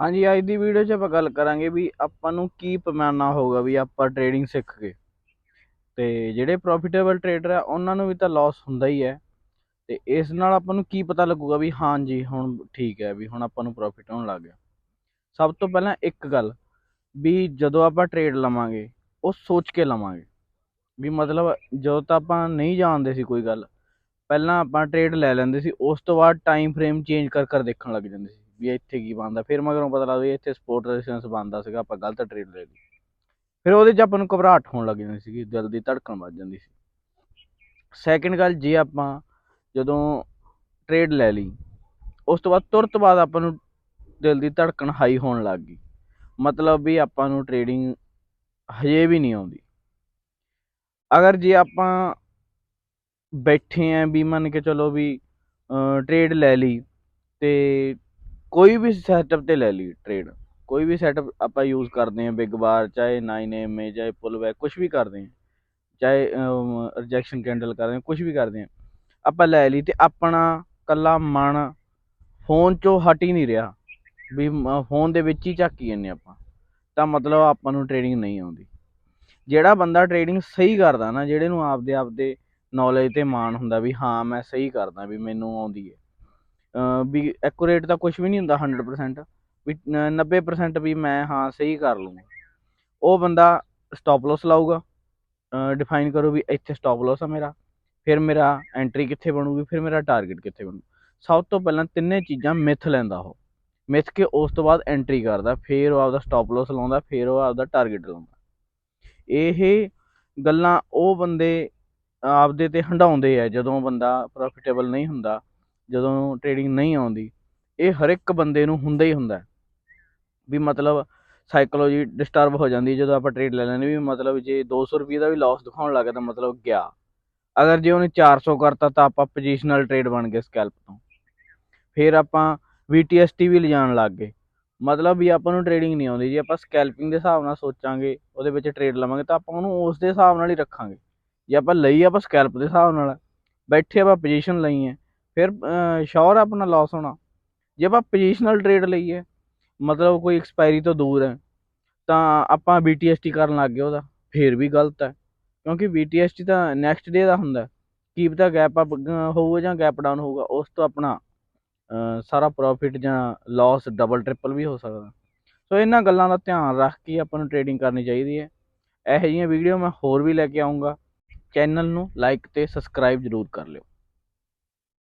ਹਾਂਜੀ, ਅੱਜ ਦੀ ਵੀਡੀਓ 'ਚ ਆਪਾਂ ਗੱਲ ਕਰਾਂਗੇ ਵੀ ਆਪਾਂ ਨੂੰ ਕੀ ਪੈਮਾਨਾ ਹੋਊਗਾ ਵੀ ਆਪਾਂ ਟ੍ਰੇਡਿੰਗ ਸਿੱਖ ਕੇ। ਤੇ ਜਿਹੜੇ ਪ੍ਰੋਫਿਟੇਬਲ ਟ੍ਰੇਡਰ ਆ, ਉਹਨਾਂ ਨੂੰ ਵੀ ਤਾਂ ਲਾਸ ਹੁੰਦਾ ਹੀ ਹੈ। ਤੇ ਇਸ ਨਾਲ ਆਪਾਂ ਨੂੰ ਕੀ ਪਤਾ ਲੱਗੂਗਾ ਵੀ ਹਾਂਜੀ, ਹੁਣ ਠੀਕ ਹੈ, ਵੀ ਹੁਣ ਆਪਾਂ ਨੂੰ ਪ੍ਰੋਫਿਟ ਹੋਣ ਲੱਗ ਗਿਆ। ਸਭ ਤੋਂ ਪਹਿਲਾਂ ਇੱਕ ਗੱਲ ਵੀ ਜਦੋਂ ਆਪਾਂ ਟ੍ਰੇਡ ਲਵਾਂਗੇ, ਉਹ ਸੋਚ ਕੇ ਲਵਾਂਗੇ। ਵੀ ਮਤਲਬ ਜਦੋਂ ਤਾਂ ਆਪਾਂ ਨਹੀਂ ਜਾਣਦੇ ਸੀ ਕੋਈ ਗੱਲ, ਪਹਿਲਾਂ ਆਪਾਂ ਟ੍ਰੇਡ ਲੈ ਲੈਂਦੇ ਸੀ, ਉਸ ਤੋਂ ਬਾਅਦ ਟਾਈਮ ਫਰੇਮ ਚੇਂਜ ਕਰ ਕਰ ਦੇਖਣ ਲੱਗ ਜਾਂਦੇ ਸੀ। ਵੀ ਇੱਥੇ ਕੀ ਬਣਦਾ। ਫਿਰ ਮਗਰੋਂ ਪਤਾ ਲੱਗਦਾ ਵੀ ਇੱਥੇ ਸਪੋਰਟ ਰੈਜ਼ਿਸਟੈਂਸ ਬਣਦਾ ਸੀਗਾ, ਆਪਾਂ ਗਲਤ ਟ੍ਰੇਡ ਲੈ ਲਈ। ਫਿਰ ਉਹਦੇ 'ਚ ਆਪਾਂ ਨੂੰ ਘਬਰਾਹਟ ਹੋਣ ਲੱਗ ਜਾਂਦੀ ਸੀਗੀ, ਦਿਲ ਦੀ ਧੜਕਣ ਵੱਜ ਜਾਂਦੀ ਸੀ। ਸੈਕਿੰਡ ਗੱਲ ਜੇ ਆਪਾਂ ਜਦੋਂ ਟ੍ਰੇਡ ਲੈ ਲਈ, ਉਸ ਤੋਂ ਬਾਅਦ ਤੁਰਤ ਬਾਅਦ ਆਪਾਂ ਨੂੰ ਦਿਲ ਦੀ ਧੜਕਣ ਹਾਈ ਹੋਣ ਲੱਗ ਗਈ। ਮਤਲਬ ਵੀ ਆਪਾਂ ਨੂੰ ਟ੍ਰੇਡਿੰਗ ਹਜੇ ਵੀ ਨਹੀਂ ਆਉਂਦੀ। ਅਗਰ ਜੇ ਆਪਾਂ ਬੈਠੇ ਆਂ ਵੀ ਮੰਨ ਕੇ ਚਲੋ ਵੀ ਟ੍ਰੇਡ ਲੈ ਲਈ ਤੇ ਕੋਈ ਵੀ ਸੈਟਅਪ ਤੇ ਲੈ ਲਈ ਟ੍ਰੇਡ ਕੋਈ ਵੀ ਸੈਟਅਪ ਆਪਾਂ ਯੂਜ਼ ਕਰਦੇ ਹਾਂ ਬਿਗ ਬਾਰ ਚਾਹੇ 9M ਚਾਹੇ ਪੁੱਲ ਬੈਕ ਕੁਝ ਵੀ ਕਰਦੇ ਹਾਂ। ਚਾਹੇ ਰਿਜੈਕਸ਼ਨ ਕੈਂਡਲ ਕਰਦੇ ਆਂ ਕੁਝ ਵੀ ਕਰਦੇ ਹਾਂ। ਆਪਾਂ ਲੈ ਲਈ ਤੇ ਆਪਣਾ ਕੱਲਾ ਮਨ ਫੋਨ ਚੋਂ ਹਟ ਹੀ ਨਹੀਂ ਰਿਹਾ। ਵੀ ਫੋਨ ਦੇ ਵਿੱਚ ਹੀ ਝਾਕੀ ਜੰਨੇ ਆਪਾਂ। ਤਾਂ ਮਤਲਬ ਆਪਾਂ ਨੂੰ ਟ੍ਰੇਡਿੰਗ ਨਹੀਂ ਆਉਂਦੀ। ਜਿਹੜਾ ਬੰਦਾ ਟ੍ਰੇਡਿੰਗ ਸਹੀ ਕਰਦਾ ਨਾ, ਜਿਹੜੇ ਨੂੰ ਆਪਦੇ ਆਪਦੇ ਨੌਲੇਜ ਤੇ ਮਾਣ ਹੁੰਦਾ ਵੀ ਹਾਂ, ਮੈਂ ਸਹੀ ਕਰਦਾ ਵੀ ਮੈਨੂੰ ਆਉਂਦੀ ਹੈ। ਵੀ ਐਕੂਰੇਟ ਤਾਂ ਕੁਝ ਵੀ ਨਹੀਂ ਹੁੰਦਾ 100% ਵੀ 90% ਵੀ ਮੈਂ ਹਾਂ ਸਹੀ ਕਰ ਲੂੰਗਾ ਉਹ ਬੰਦਾ ਸਟਾਪ ਲਾਸ ਲਾਊਗਾ ਡਿਫਾਈਨ ਕਰੋ ਵੀ ਇੱਥੇ ਸਟਾਪ ਲਾਸ ਆ ਮੇਰਾ, ਫਿਰ ਮੇਰਾ ਐਂਟਰੀ ਕਿੱਥੇ ਬਣੂਗੀ, ਫਿਰ ਮੇਰਾ ਟਾਰਗੇਟ ਕਿੱਥੇ ਬਣੂ। ਸਭ ਤੋਂ ਪਹਿਲਾਂ ਤਿੰਨੇ ਚੀਜ਼ਾਂ ਮਿਥ ਲੈਂਦਾ ਉਹ। ਮਿਥ ਕੇ ਉਸ ਤੋਂ ਬਾਅਦ ਐਂਟਰੀ ਕਰਦਾ, ਫਿਰ ਉਹ ਆਪਦਾ ਸਟਾਪ ਲਾਸ ਲਾਉਂਦਾ, ਫਿਰ ਉਹ ਆਪਦਾ ਟਾਰਗੇਟ ਲਾਉਂਦਾ। ਇਹ ਗੱਲਾਂ ਉਹ ਬੰਦੇ ਆਪਦੇ ਤੇ ਹੰਡਾਉਂਦੇ ਆ, ਜਦੋਂ ਬੰਦਾ ਪ੍ਰੋਫਿਟੇਬਲ ਨਹੀਂ ਹੁੰਦਾ। ਜਦੋਂ ਟ੍ਰੇਡਿੰਗ ਨਹੀਂ ਆਉਂਦੀ, ਇਹ ਹਰ ਇੱਕ ਬੰਦੇ ਨੂੰ ਹੁੰਦਾ ਹੀ ਹੁੰਦਾ ਵੀ ਮਤਲਬ ਸਾਈਕੋਲੋਜੀ ਡਿਸਟਰਬ ਹੋ ਜਾਂਦੀ ਜਦੋਂ ਆਪਾਂ ਟ੍ਰੇਡ ਲੈ ਲੈਂਦੇ ਵੀ ਮਤਲਬ ਜੇ 200 ਰੁਪਏ ਦਾ ਵੀ ਲਾਸ ਦਿਖਾਉਣ ਲੱਗਾ ਤਾਂ ਮਤਲਬ ਗਿਆ। ਅਗਰ ਜੇ ਉਹਨੇ 400 ਕਰਤਾ ਤਾਂ ਆਪਾਂ ਪੋਜੀਸ਼ਨਲ ਟ੍ਰੇਡ ਬਣ ਗਏ ਸਕੈਲਪ ਤੋਂ। ਫਿਰ ਆਪਾਂ VTST ਵੀ ਲਿਜਾਣ ਲੱਗ ਗਏ। ਮਤਲਬ ਵੀ ਆਪਾਂ ਨੂੰ ਟ੍ਰੇਡਿੰਗ ਨਹੀਂ ਆਉਂਦੀ, ਜੇ ਆਪਾਂ ਸਕੈਲਪਿੰਗ ਦੇ ਹਿਸਾਬ ਨਾਲ ਸੋਚਾਂਗੇ, ਉਹਦੇ ਵਿੱਚ ਟ੍ਰੇਡ ਲਵਾਂਗੇ ਤਾਂ ਆਪਾਂ ਉਹਨੂੰ ਉਸ ਦੇ ਹਿਸਾਬ ਨਾਲ ਹੀ ਰੱਖਾਂਗੇ। ਜੇ ਆਪਾਂ ਲਈ ਆਪਾਂ ਸਕੈਲਪ ਦੇ ਹਿਸਾਬ ਨਾਲ, ਬੈਠੇ ਆਪਾਂ ਪੋਜੀਸ਼ਨ ਲਈ ਹੈ। ਫਿਰ ਸ਼ੋਰ ਆਪਣਾ ਲਾਸ ਹੋਣਾ। ਜੇ ਆਪਾਂ ਪੋਜੀਸ਼ਨਲ ਟ੍ਰੇਡ ਲਈਏ, ਮਤਲਬ ਕੋਈ ਐਕਸਪਾਇਰੀ ਤੋਂ ਦੂਰ ਹੈ, ਤਾਂ ਆਪਾਂ BTST ਕਰਨ ਲੱਗ ਗਏ ਉਹਦਾ। ਫੇਰ ਵੀ ਗਲਤ ਹੈ, ਕਿਉਂਕਿ BTST ਤਾਂ ਨੈਕਸਟ ਡੇ ਦਾ ਹੁੰਦਾ ਕੀਪ ਦਾ ਗੈਪ ਅਪ ਹੋਊਗਾ ਜਾਂ ਗੈਪ ਡਾਊਨ ਹੋਊਗਾ, ਉਸ ਤੋਂ ਆਪਣਾ ਸਾਰਾ ਪ੍ਰੋਫਿਟ ਜਾਂ ਲਾਸ ਡਬਲ ਟ੍ਰਿਪਲ ਵੀ ਹੋ ਸਕਦਾ। ਸੋ ਇਹਨਾਂ ਗੱਲਾਂ ਦਾ ਧਿਆਨ ਰੱਖ ਕੇ ਆਪਾਂ ਨੂੰ ਟ੍ਰੇਡਿੰਗ ਕਰਨੀ ਚਾਹੀਦੀ ਹੈ। ਇਹੋ ਜਿਹੀਆਂ ਵੀਡੀਓ ਮੈਂ ਹੋਰ ਵੀ ਲੈ ਕੇ ਆਉਂਗਾ ਚੈਨਲ ਨੂੰ ਲਾਈਕ ਤੇ ਸਬਸਕ੍ਰਾਈਬ ਜ਼ਰੂਰ ਕਰ ਲਿਓ।